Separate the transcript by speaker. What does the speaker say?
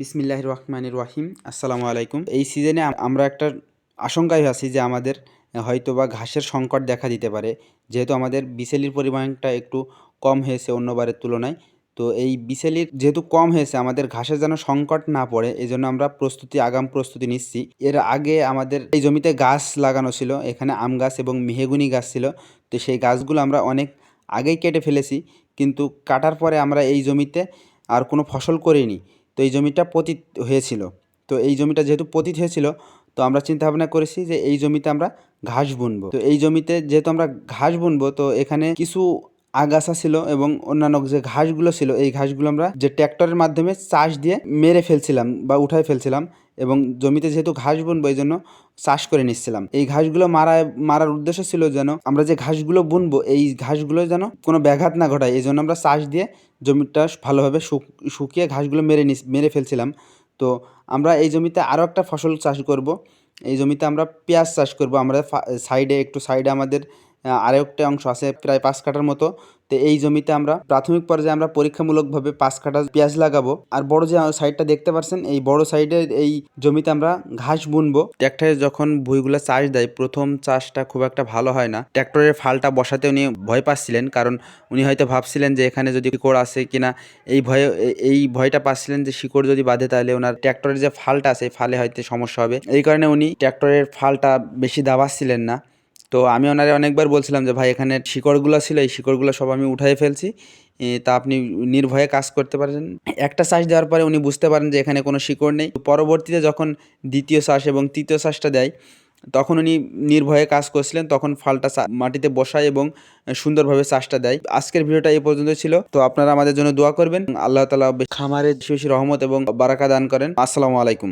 Speaker 1: বিসমিল্লাহ রহমানির রাহিম। আসসালামু আলাইকুম। এই সিজনে আমরা একটা আশঙ্কায় আছি যে আমাদের হয়তো বা ঘাসের সংকট দেখা দিতে পারে। যেহেতু আমাদের বিসেলির পরিমাণটা একটু কম হয়েছে অন্যবারের তুলনায়, তো এই বিসেলির যেহেতু কম হয়েছে, আমাদের ঘাসের যেন সংকট না পড়ে এই জন্য আমরা প্রস্তুতি, আগাম প্রস্তুতি নিচ্ছি। এর আগে আমাদের এই জমিতে গাছ লাগানো ছিল, এখানে আম গাছ এবং মেহেগুনি গাছ ছিল, তো সেই গাছগুলো আমরা অনেক আগেই কেটে ফেলেছি, কিন্তু কাটার পরে আমরা এই জমিতে আর কোনো ফসল করিনি। তো এই জমিটা পতিত হয়েছিল। তো এই জমিটা যেহেতু পতিত হয়েছিল, তো আমরা চিন্তা ভাবনা করেছি যে এই জমিতে আমরা ঘাস বুনবো। তো এই জমিতে যেহেতু আমরা ঘাস বুনবো, তো এখানে কিছু আগাছা ছিল এবং অন্যান্য যে ঘাসগুলো ছিল, এই ঘাসগুলো আমরা যে ট্র্যাক্টরের মাধ্যমে চাষ দিয়ে মেরে ফেলছিলাম বা উঠায় ফেলছিলাম এবং জমিতে যেহেতু ঘাস বুনবো, এই জন্য চাষ করে নিচ্ছিলাম। এই ঘাসগুলো মারা, মারার উদ্দেশ্য ছিল যেন আমরা যে ঘাসগুলো বুনবো, এই ঘাসগুলো যেন কোনো ব্যাঘাত না ঘটায়। এই জন্য আমরা চাষ দিয়ে জমিটা ভালোভাবে শুক- শুকিয়ে ঘাসগুলো মেরে নিস, মেরে ফেলছিলাম। তো আমরা এই জমিতে আরও একটা ফসল চাষ করব। এই জমিতে আমরা পেঁয়াজ চাষ করব। আমরা সাইডে, একটু সাইডে আমাদের একটা অংশ আছে প্রায় পাঁচ কাটার মতো। তো এই জমিতে আমরা প্রাথমিক পর্যায়ে আমরা পরীক্ষামূলকভাবে পাঁচ কাঠা পেঁয়াজ লাগাবো। আর বড় যে সাইডটা দেখতে পাচ্ছেন, এই বড় সাইডে এই জমিতে আমরা ঘাস বুনবো। ট্র্যাক্টরে যখন ভুঁইগুলো চাষ দেয়, প্রথম চাষটা খুব একটা ভালো হয় না। ট্র্যাক্টরের ফালটা বসাতে উনি ভয় পাচ্ছিলেন, কারণ উনি হয়তো ভাবছিলেন যে এখানে যদি শিকড় আছে কিনা, এই ভয়ে, এই ভয়টা পাচ্ছিলেন যে শিকড় যদি বাঁধে তাহলে ওনার ট্র্যাক্টরের যে ফালটা আছে ফালে হয়তো সমস্যা হবে। এই কারণে উনি ট্র্যাক্টরের ফালটা বেশি দাবাচ্ছিলেন না। তো আমি ওনারে অনেকবার বলছিলাম যে, ভাই, এখানে শিকড়গুলো ছিল, এই শিকড়গুলো সব আমি উঠাই ফেলছি তা আপনি নির্ভয়ে কাজ করতে পারেন। একটা শ্বাস দেওয়ার পরে উনি বুঝতে পারেন যে, এখানে কোনো শিকড় নেই। পরবর্তীতে যখন দ্বিতীয় শ্বাস এবং তৃতীয় শ্বাসটা দেয়, তখন উনি নির্ভয়ে কাজ করছিলেন, তখন ফালটা মাটিতে বসায় এবং সুন্দরভাবে চাষটা দেয়। আজকের ভিডিওটা এই পর্যন্ত ছিল। তো আপনারা আমাদের জন্য দোয়া করবেন। আল্লাহ তালা খামারে বেশি রহমত এবং বারাকা দান করেন। আসসালামু আলাইকুম।